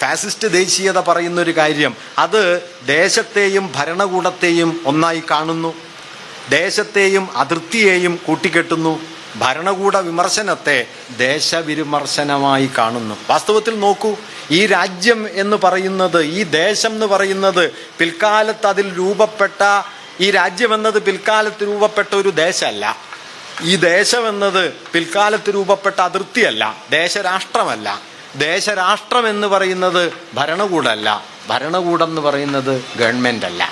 Fascist ദേശീയത പറയുന്ന ഒരു കാര്യം അത് ദേശത്തെയും ഭരണകൂടത്തെയും ഒന്നായി കാണുന്നു. ദേശത്തെയും അതിർത്തിയെയും കൂട്ടിക്കെട്ടുന്നു. ഭരണകൂട വിമർശനത്തെ ദേശവിമർശനമായി കാണുന്നു. വാസ്തവത്തിൽ നോക്കൂ ഈ രാജ്യം എന്ന് പറയുന്നത് ഈ ദേശം എന്ന് പറയുന്നത് പിൽക്കാലത്ത് അതിൽ രൂപപ്പെട്ട ഈ രാജ്യം എന്നത് പിൽക്കാലത്ത് രൂപപ്പെട്ട ഒരു ദേശമല്ല. ഈ ദേശം എന്നത് പിൽക്കാലത്ത് രൂപപ്പെട്ട അതിർത്തിയല്ല ദേശരാഷ്ട്രമല്ല. ദേശരാഷ്ട്രം എന്ന് പറയുന്നത് ഭരണകൂടമല്ല ഭരണകൂടം എന്ന് പറയുന്നത് ഗവൺമെന്റ് അല്ല.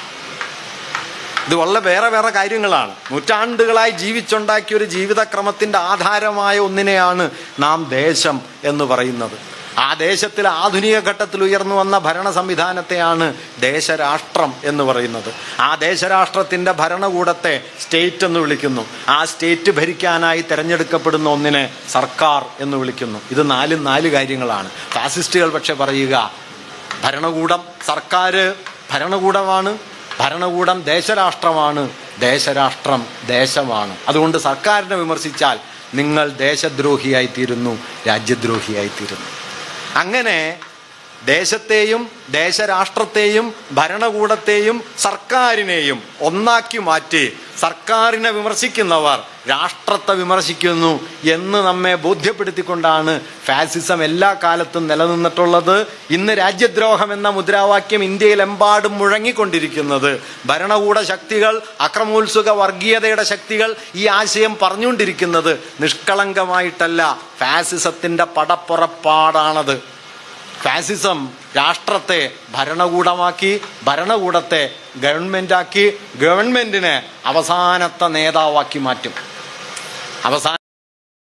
ഇത് വളരെ വേറെ വേറെ കാര്യങ്ങളാണ്. നൂറ്റാണ്ടുകളായി ജീവിച്ചുണ്ടാക്കിയ ഒരു ജീവിതക്രമത്തിന്റെ ആധാരമായ ഒന്നിനെയാണ് നാം ദേശം എന്ന് പറയുന്നത്. ആ ദേശത്തിൽ ആധുനിക ഘട്ടത്തിൽ ഉയർന്നു വന്ന ഭരണ സംവിധാനത്തെയാണ് ദേശരാഷ്ട്രം എന്ന് പറയുന്നത്. ആ ദേശരാഷ്ട്രത്തിന്റെ ഭരണകൂടത്തെ സ്റ്റേറ്റ് എന്ന് വിളിക്കുന്നു. ആ സ്റ്റേറ്റ് ഭരിക്കാനായി തിരഞ്ഞെടുക്കപ്പെടുന്ന ഒന്നിനെ സർക്കാർ എന്ന് വിളിക്കുന്നു. ഇത് നാലും നാല് കാര്യങ്ങളാണ്. ഫാസിസ്റ്റുകൾ പക്ഷെ പറയുക ഭരണകൂടം സർക്കാർ ഭരണകൂടമാണ് ഭരണകൂടം ദേശരാഷ്ട്രമാണ് ദേശരാഷ്ട്രം ദേശമാണ്. അതുകൊണ്ട് സർക്കാരിനെ വിമർശിച്ചാൽ നിങ്ങൾ ദേശദ്രോഹിയായിത്തീരുന്നു രാജ്യദ്രോഹിയായിത്തീരുന്നു. രാജ്യദ്രോഹിയായി തീരുന്നു അങ്ങനെ ദേശത്തെയും ദേശരാഷ്ട്രത്തെയും ഭരണകൂടത്തെയും സർക്കാരിനെയും ഒന്നാക്കി മാറ്റി സർക്കാരിനെ വിമർശിക്കുന്നവർ രാഷ്ട്രത്തെ വിമർശിക്കുന്നു എന്ന് നമ്മെ ബോധ്യപ്പെടുത്തിക്കൊണ്ടാണ് ഫാസിസം എല്ലാ കാലത്തും നിലനിന്നിട്ടുള്ളത്. ഇന്ന് രാജ്യദ്രോഹം എന്ന മുദ്രാവാക്യം ഇന്ത്യയിലെമ്പാടും മുഴങ്ങിക്കൊണ്ടിരിക്കുന്നത്. ഭരണകൂട ശക്തികൾ അക്രമോത്സുക വർഗീയതയുടെ ശക്തികൾ ഈ ആശയം പറഞ്ഞുകൊണ്ടിരിക്കുന്നത് നിഷ്കളങ്കമായിട്ടല്ല. ഫാസിസത്തിന്റെ പടപ്പുറപ്പാടാണത്. ഫാസിസം രാഷ്ട്രത്തെ ഭരണകൂടമാക്കി ഭരണകൂടത്തെ ഗവൺമെന്റാക്കി ഗവൺമെന്റിനെ അവസാനത്തെ നേതാവാക്കി മാറ്റും. അവസാന